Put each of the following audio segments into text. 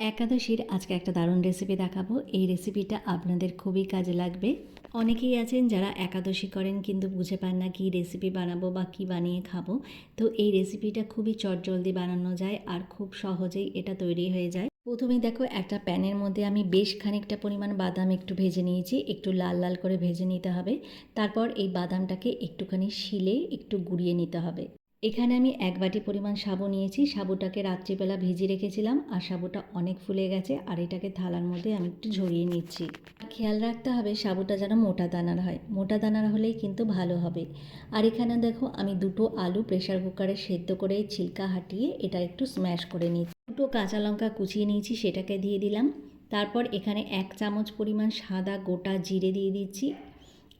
একাদশীর আজকে একটা দারুণ রেসিপি দেখাবো। এই রেসিপিটা আপনাদের খুবই কাজে লাগবে। অনেকেই আছেন যারা একাদশী করেন কিন্তু বুঝে পান না কী রেসিপি বানাবো বা কী বানিয়ে খাব। তো এই রেসিপিটা খুবই চটজলদি বানানো যায় আর খুব সহজেই এটা তৈরি হয়ে যায়। প্রথমে দেখো, একটা প্যানের মধ্যে আমি বেশ খানিকটা পরিমাণ বাদাম একটু ভেজে নিয়েছি। একটু লাল লাল করে ভেজে নিতে হবে। তারপর এই বাদামটাকে একটুখানি শিলে একটু গুঁড়িয়ে নিতে হবে। এখানে আমি এক বাটি পরিমাণ সাবু নিয়েছি। সাবুটাকে রাত্রিবেলা ভিজিয়ে রেখেছিলাম আর সাবুটা অনেক ফুলে গেছে আর এটাকে থালার মধ্যে আমি একটু ঝরিয়ে নিচ্ছি। খেয়াল রাখতে হবে সাবুটা যেন মোটা দানার হয়। মোটা দানার হলেই কিন্তু ভালো হবে। আর এখানে দেখো আমি দুটো আলু প্রেশার কুকারে সেদ্ধ করে ছিলকা হাটিয়ে এটা একটু স্ম্যাশ করে নিচ্ছি। দুটো কাঁচা লঙ্কা কুচিয়ে নিয়েছি, সেটাকে দিয়ে দিলাম। তারপর এখানে এক চামচ পরিমাণ সাদা গোটা জিরে দিয়ে দিচ্ছি।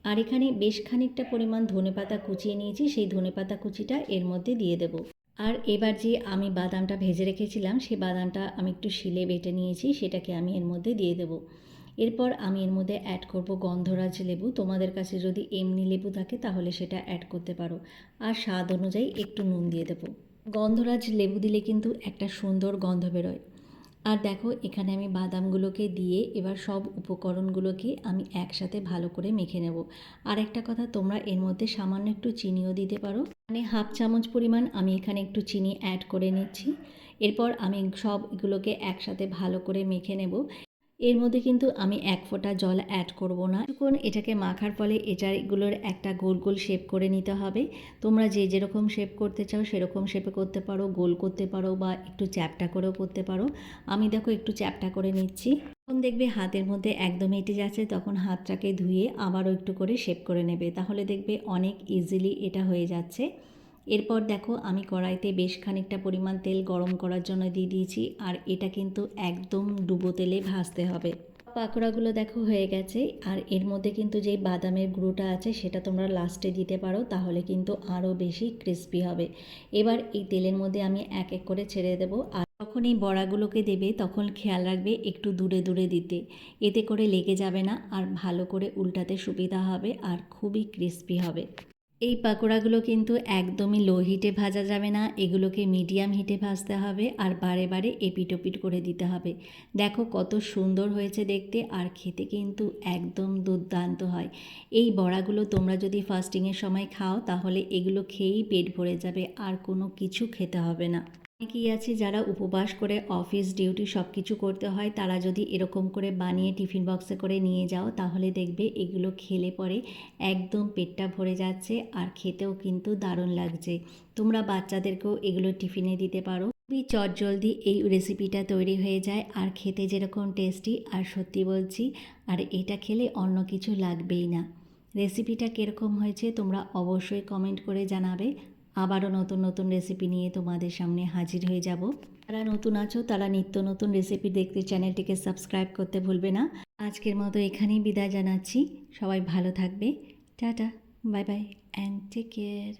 আর এখানে বেশ খানিকটা পরিমাণ ধনেপাতা কুচিয়ে নিয়েছি, সেই ধনেপাতা কুচিটা এর মধ্যে দিয়ে দেব। আর এবার যে আমি বাদামটা ভেজে রেখেছিলাম সেই বাদামটা আমি একটু শিলে বেটে নিয়েছি, সেটাকে আমি এর মধ্যে দিয়ে দেব। এরপর আমি এর মধ্যে অ্যাড করব গন্ধরাজ লেবু। তোমাদের কাছে যদি এমনি লেবু থাকে, তাহলে সেটা অ্যাড করতে পারো। আর স্বাদ অনুযায়ী একটু নুন দিয়ে দেবো। গন্ধরাজ লেবু দিলে কিন্তু একটা সুন্দর গন্ধ বেরোয়। আর দেখো, এখানে আমি বাদামগুলোকে দিয়ে এবার সব উপকরণগুলোকে আমি একসাথে ভালো করে মেখে নেব। আর একটা কথা, তোমরা এর মধ্যে সামান্য একটু চিনিও দিতে পারো। মানে হাফ চামচ পরিমাণ আমি এখানে একটু চিনি অ্যাড করে নিচ্ছি। এরপর আমি সবগুলোকে একসাথে ভালো করে মেখে নেব। এর মধ্যে কিন্তু আমি এক ফোঁটা জল অ্যাড করব না। কিছুক্ষণ এটাকে মাখার ফলে এটা এগুলোর একটা গোল গোল শেপ করে নিতে হবে। তোমরা যে যেরকম শেপ করতে চাও সেরকম শেপে করতে পারো, গোল করতে পারো বা একটু চ্যাপটা করেও করতে পারো। আমি দেখো একটু চ্যাপটা করে নিচ্ছি। তখন দেখবে হাতের মধ্যে একদম এঁটে যাচ্ছে, তখন হাতটাকে ধুয়ে আবারও একটু করে শেপ করে নেবে। তাহলে দেখবে অনেক ইজিলি এটা হয়ে যাচ্ছে। এরপর দেখো আমি কড়াইতে বেশ খানিকটা পরিমাণ তেল গরম করার জন্য দিয়ে দিয়েছি, আর এটা কিন্তু একদম ডুবো তেলে ভাজতে হবে। পাকোড়াগুলো দেখো হয়ে গেছে, আর এর মধ্যে কিন্তু যেই বাদামের গুঁড়োটা আছে সেটা তোমরা লাস্টে দিতে পারো, তাহলে কিন্তু আরও বেশি ক্রিস্পি হবে। এবার এই তেলের মধ্যে আমি এক এক করে ছেড়ে দেবো, আর যখন এই বড়াগুলোকে দেবে তখন খেয়াল রাখবে একটু দূরে দূরে দিতে। এতে করে লেগে যাবে না, আর ভালো করে উল্টাতে সুবিধা হবে, আর খুবই ক্রিস্পি হবে। এই পাকোড়াগুলো কিন্তু একদমই লো হিটে ভাজা যাবে না, এগুলোকে মিডিয়াম হিটে ভাজতে হবে আর বারে বারে এপিট ওপিট করে দিতে হবে। দেখো কত সুন্দর হয়েছে দেখতে আর খেতে কিন্তু একদম দুর্দান্ত হয়। এই বড়াগুলো তোমরা যদি ফাস্টিংয়ের সময় খাও তাহলে এগুলো খেয়েই পেট ভরে যাবে, আর কোনো কিছু খেতে হবে না। অনেকেই আছে যারা উপবাস করে অফিস ডিউটি সব কিছু করতে হয়। তারা যদি এরকম করে বানিয়ে টিফিন বক্সে করে নিয়ে যাও, তাহলে দেখবে এগুলো খেলে পরে একদম পেটটা ভরে যাচ্ছে আর খেতেও কিন্তু দারুণ লাগছে। তোমরা বাচ্চাদেরকেও এগুলো টিফিনে দিতে পারো। খুবই চটজলদি এই রেসিপিটা তৈরি হয়ে যায় আর খেতে যেরকম টেস্টি আর সত্যি বলছি, আর এটা খেলে অন্য কিছু লাগবেই না। রেসিপিটা কীরকম হয়েছে তোমরা অবশ্যই কমেন্ট করে জানাবে। আবারও নতুন নতুন রেসিপি নিয়ে তোমাদের সামনে হাজির হয়ে যাব। যারা নতুন আছো, তারা নিত্য নতুন রেসিপি দেখতে চ্যানেলটিকে সাবস্ক্রাইব করতে ভুলবে না। আজকের মতো এখানেই বিদায় জানাচ্ছি। সবাই ভালো থাকবে। Tata bye bye and take care